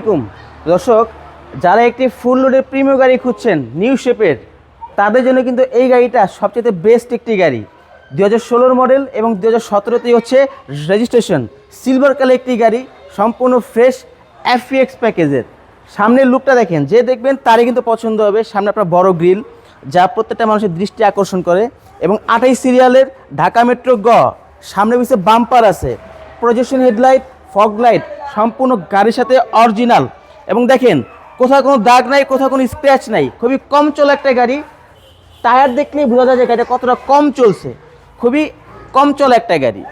আলাইকুম। দর্শক, যারা একটি ফুল লোডের প্রিমিয় গাড়ি খুঁজছেন নিউ শেপের তাদের জন্য কিন্তু এই গাড়িটা সবচেয়ে বেস্ট একটি গাড়ি। দু হাজার ষোলোর মডেল এবং দু হাজার সতেরোতেই হচ্ছে রেজিস্ট্রেশন সিলভার কালার একটি গাড়ি, সম্পূর্ণ ফ্রেশ এফিএক্স প্যাকেজের সামনের লুকটা দেখেন, যে দেখবেন তারই কিন্তু পছন্দ হবে। সামনে আপনার বড় গ্রিল যা প্রত্যেকটা মানুষের দৃষ্টি আকর্ষণ করে এবং আঠাই সিরিয়ালের ঢাকা মেট্রো গ, সামনে পিছিয়ে বাম্পার আছে। প্রজেকশন হেডলাইট ফগ লাইট সম্পূর্ণ গাড়ির সাথে অরিজিনাল। এবং দেখেন, কোথাও কোনো দাগ নাই, কোথাও কোনো স্ক্র্যাচ নাই, খুবই কম চলা একটা গাড়ি। টায়ার দেখলেই বোঝা যায় যে গাড়িটা কতটা কম চলছে। খুবই কম চলা একটা গাড়ি।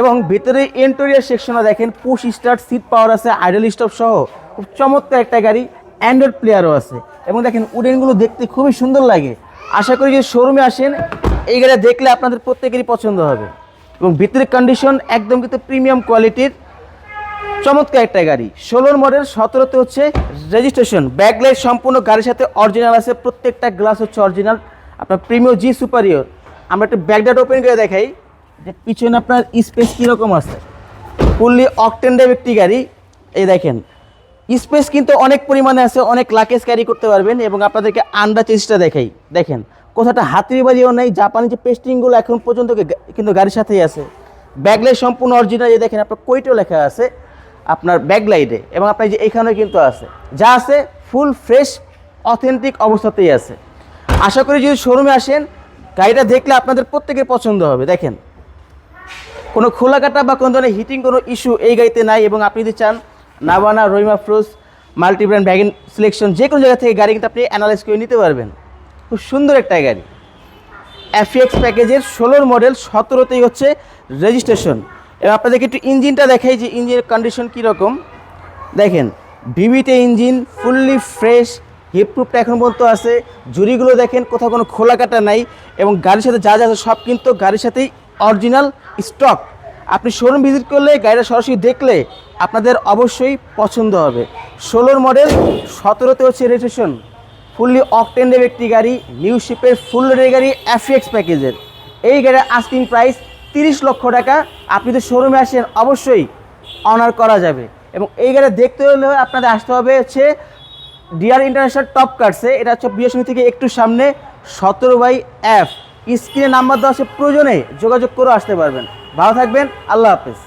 এবং ভিতরে ইন্টেরিয়ার সেকশনে দেখেন পুশ স্টার্ট সিট পাওয়ার আছে আইডল স্টপ সহ খুব চমৎকার একটা গাড়ি অ্যান্ড্রয়েড প্লেয়ারও আছে। এবং দেখেন, উডেনগুলো দেখতে খুবই সুন্দর লাগে। আশা করি যে শোরুমে আসেন, এই গাড়ি দেখলে আপনাদের প্রত্যেকেরই পছন্দ হবে। এবং ভিতরের কন্ডিশন একদম কিন্তু প্রিমিয়াম কোয়ালিটির চমৎকার একটা গাড়ি। ষোলোর মডেল সতেরোতে হচ্ছে রেজিস্ট্রেশন ব্যাকলাইট সম্পূর্ণ গাড়ির সাথে অরিজিনাল আছে, প্রত্যেকটা গ্লাস হচ্ছে অরিজিনাল আপনার প্রিমিয় জি সুপারিয়র আমরা একটু ব্যাকডাট ওপেন করে দেখাই, যে পিছনে আপনার স্পেস কীরকম আছে। ফুললি অকটেন একটি গাড়ি। এই দেখেন স্পেস কিন্তু অনেক পরিমাণে আছে, অনেক লাকেজ ক্যারি করতে পারবেন এবং আপনাদেরকে আন্ডার চেষ্টা দেখাই। দেখেন, কোথাটা হাতির বাড়িও নেই, জাপানি যে পেস্টিংগুলো এখন পর্যন্ত কিন্তু গাড়ির সাথেই আছে। ব্যাকলাইট সম্পূর্ণ অরিজিনাল দেখেন আপনার কোইটেও লেখা আছে। আপনার ব্যাকলাইটে এবং আপনার যে এখানেও কিন্তু আছে। যা আছে ফুল ফ্রেশ অথেন্টিক অবস্থাতেই আছে। আশা করি যদি শোরুমে আসেন, গাড়িটা দেখলে আপনাদের প্রত্যেকের পছন্দ হবে। দেখেন, কোনো খোলা কাটা বা কোনো ধরনের হিটিং কোনো ইস্যু এই গাড়িতে নাই এবং আপনি যদি চান নাবানা রহিমা ফ্রোজ মাল্টিব্র্যান্ড ভ্যাগন সিলেকশন যে কোনো জায়গা থেকে গাড়ি কিন্তু আপনি অ্যানালাইজ করে নিতে পারবেন। খুব সুন্দর একটা গাড়ি। এফএক্স প্যাকেজের ষোলোর মডেল সতেরোতেই হচ্ছে রেজিস্ট্রেশন এবং আপনাদেরকে একটু ইঞ্জিনটা দেখাই যে ইঞ্জিনের কন্ডিশন কীরকম। দেখেন, ভিভিতে ইঞ্জিন ফুললি ফ্রেশ হিপপ্রুফটা এখন পর্যন্ত আছে। জুড়িগুলো দেখেন, কোথাও কোনো খোলা কাটা নাই এবং গাড়ির সাথে যা যা আছে সব কিন্তু গাড়ির সাথেই অরিজিনাল স্টক আপনি শোরুম ভিজিট করলে, গাড়িটা সরাসরি দেখলে আপনাদের অবশ্যই পছন্দ হবে। ষোলোর মডেল সতেরোতে হচ্ছে রেজিস্ট্রেশন ফুললি অকটেন্ডের একটি গাড়ি নিউ শিপের ফুল রেডের গাড়ি এফএক্স প্যাকেজের এই গাড়ির আস্কিং প্রাইস তিরিশ লক্ষ টাকা আপনি যদি শোরুমে আসেন, অবশ্যই অনার করা যাবে। এবং এই গাড়ি দেখতে হলে আপনাদের আসতে হবে হচ্ছে ডিআর ইন্টারন্যাশনাল টপ কার্ডসে এটা হচ্ছে বিএসমি থেকে একটু সামনে সতেরো বাই এফ স্ক্রিনে নাম্বার দেওয়া আছে প্রয়োজনে যোগাযোগ করে আসতে পারবেন। ভালো থাকবেন, আল্লাহ হাফেজ।